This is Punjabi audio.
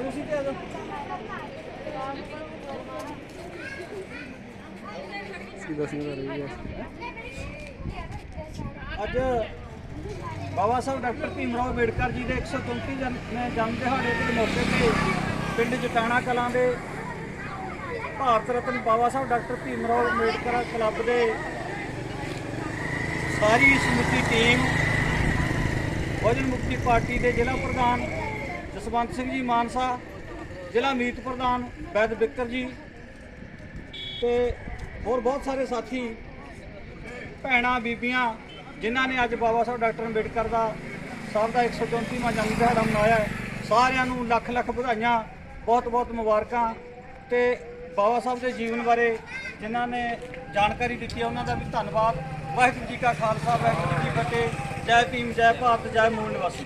ਆਜੋ ਸੀ ਤੇ ਆਜੋ। ਸਿੱਧਾ ਸਿੱਧਾ ਰਹੀ ਹੈ ਅੱਜ ਬਾਬਾ ਸਾਹਿਬ ਡਾਕਟਰ ਭੀਮ ਰਾਓ ਅੰਬੇਡਕਰ ਜੀ ਦੇ 134 ਜਨਮ ਜਨਮ ਦਿਹਾੜੇ ਦੇ ਮੌਕੇ ਤੇ ਪਿੰਡ ਜਟਾਣਾ ਕਲਾਂ ਦੇ ਭਾਰਤ ਰਤਨ ਬਾਬਾ ਸਾਹਿਬ ਡਾਕਟਰ ਭੀਮ ਰਾਓ ਅੰਬੇਡਕਰ ਕਲੱਬ ਦੇ ਸਾਰੀ ਸਮੁੱਚੀ ਟੀਮ ਬਹੁਜਨ ਮੁਕਤੀ ਪਾਰਟੀ ਦੇ ਜ਼ਿਲ੍ਹਾ ਪ੍ਰਧਾਨ ਜਸਵੰਤ ਸਿੰਘ ਜੀ ਮਾਨਸਾ, ਜ਼ਿਲ੍ਹਾ ਮੀਤ ਪ੍ਰਧਾਨ ਵੈਦ ਬਿੱਕਰ ਜੀ ਤੇ ਹੋਰ ਬਹੁਤ ਸਾਰੇ ਸਾਥੀ, ਭੈਣਾਂ, ਬੀਬੀਆਂ ਜਿਨ੍ਹਾਂ ਨੇ ਅੱਜ ਬਾਬਾ ਸਾਹਿਬ ਡਾਕਟਰ ਅੰਬੇਡਕਰ ਦਾ ਸਾਹਿਬ ਦਾ 134ਵਾਂ ਜਨਮ ਦਿਹਾੜਾ ਮਨਾਇਆ ਸਾਰਿਆਂ ਨੂੰ ਲੱਖ ਲੱਖ ਵਧਾਈਆਂ, ਬਹੁਤ ਬਹੁਤ ਮੁਬਾਰਕਾਂ ਤੇ ਬਾਬਾ ਸਾਹਿਬ ਦੇ ਜੀਵਨ ਬਾਰੇ ਜਿਨ੍ਹਾਂ ਨੇ ਜਾਣਕਾਰੀ ਦਿੱਤੀ ਹੈ, ਉਹਨਾਂ ਦਾ ਵੀ ਧੰਨਵਾਦ। ਵਾਹਿਗੁਰੂ ਜੀ ਕਾ ਖਾਲਸਾ, ਵਾਹਿਗੁਰੂ ਜੀ ਕੀ ਫਤਿਹ। ਜੈ ਭੀਮ, ਜੈ ਭਾਰਤ, ਜੈ ਮੂਲ ਨਿਵਾਸੀ।